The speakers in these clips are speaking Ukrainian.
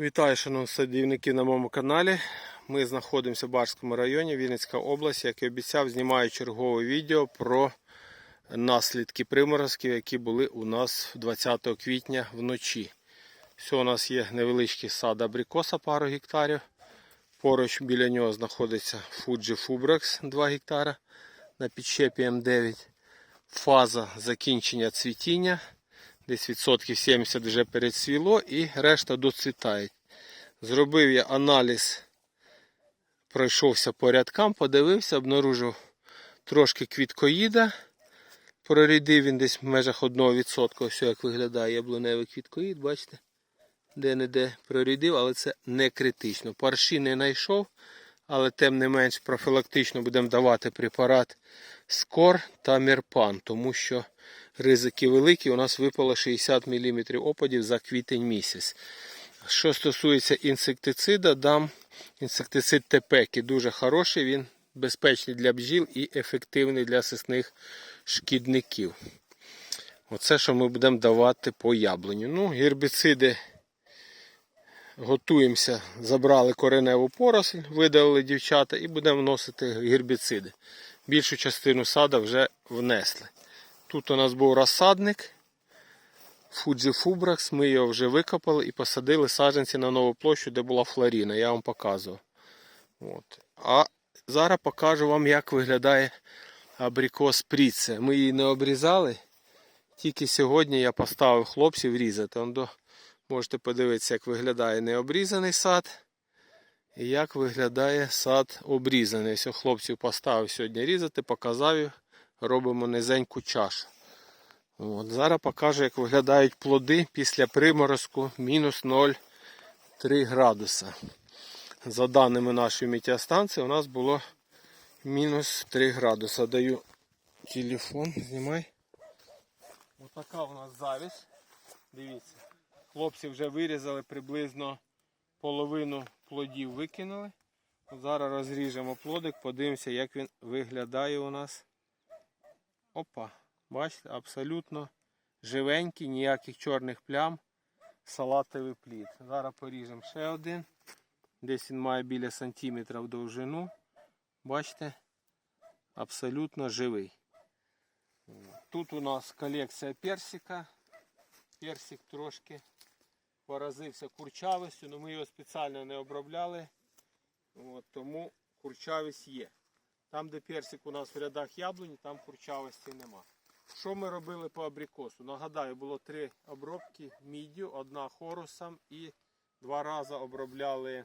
Вітаю, шановні садівники на моєму каналі. Ми знаходимося в Барському районі, Вінницька область. Як і обіцяв, знімаю чергове відео про наслідки приморозків, які були у нас 20 квітня вночі. Все, у нас є невеличкий сад абрикоса, пару гектарів. Поруч біля нього знаходиться Fuji Fubrax 2 гектара на підщепі М9. Фаза закінчення цвітіння. Десь відсотків 70 вже перецвіло і решта доцвітають. Зробив я аналіз, пройшовся по рядкам, подивився, обнаружив трошки квіткоїда. Прорядив він десь в межах 1%. Ось як виглядає яблуневий квіткоїд, бачите? Де-не-де прорядив, але це не критично. Парші не знайшов, але тим не менш профілактично будемо давати препарат Скор та Мерпан, тому що ризики великі. У нас випало 60 мм опадів за квітень місяць. Що стосується інсектицида, дам інсектицид Тепекі. Дуже хороший, він безпечний для бджіл і ефективний для сисних шкідників. Оце, що ми будемо давати по яблуню. Ну, гербіциди готуємося, забрали кореневу поросль, видалили дівчата і будемо вносити гербіциди. Більшу частину сада вже внесли. Тут у нас був розсадник Fubrax, ми його вже викопали і посадили саджанці на нову площу, де була флоріна, я вам показував. От. А зараз покажу вам, як виглядає абрикос пріце. Ми її не обрізали. Тільки сьогодні я поставив хлопців різати. Можете подивитися, як виглядає необрізаний сад. І як виглядає сад обрізаний. Ось хлопців поставив сьогодні різати, показав. Робимо низеньку чашу. От, Зараз покажу, як виглядають плоди після приморозку мінус 0,3 градуса. За даними нашої метеостанції, у нас було мінус 3 градуса. Даю телефон, знімай. Отака у нас завість. Дивіться. Хлопці вже вирізали приблизно половину плодів викинули. Зараз розріжемо плодик, подивимося, як він виглядає у нас. Опа, бачите, абсолютно живенький, ніяких чорних плям, салатовий плід. Зараз поріжемо ще один. Десь він має біля сантиметра в довжину. Бачите, абсолютно живий. Тут у нас колекція персика. Персик трошки поразився курчавістю, але ми його спеціально не обробляли. От, тому курчавість є. Там, де персик у нас в рядах яблуні, там курчавості нема. Що ми робили по абрикосу? Нагадаю, було три обробки міддю, одна хорусом і два рази обробляли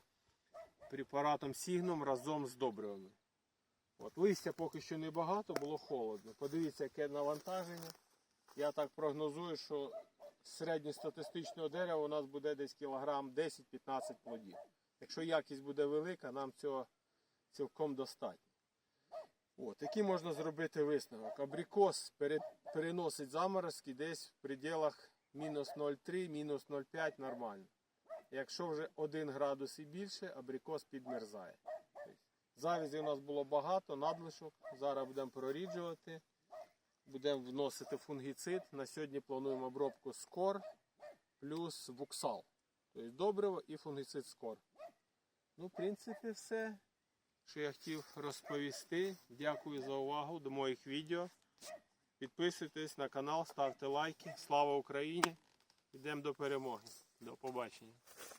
препаратом Сігном разом з добривами. От, листя поки що небагато, було холодно. Подивіться, яке навантаження. Я так прогнозую, що середньостатистичного дерева у нас буде десь кілограм 10-15 плодів. Якщо якість буде велика, нам цього цілком достатньо. От, який можна зробити висновок? Абрикос переносить заморозки десь в пределах мінус 0,3, мінус 0,5 нормально. Якщо вже 1 градус і більше, абрикос підмерзає. Тобто, Завізі у нас було багато, надлишок. Зараз будемо проріджувати. Будемо вносити фунгіцид. На сьогодні плануємо обробку скор плюс вуксал. Тобто добриво і фунгіцид скор. Ну, в принципі, все, що я хотів розповісти. Дякую за увагу до моїх відео. Підписуйтесь на канал, ставте лайки. Слава Україні! Йдемо до перемоги. До побачення.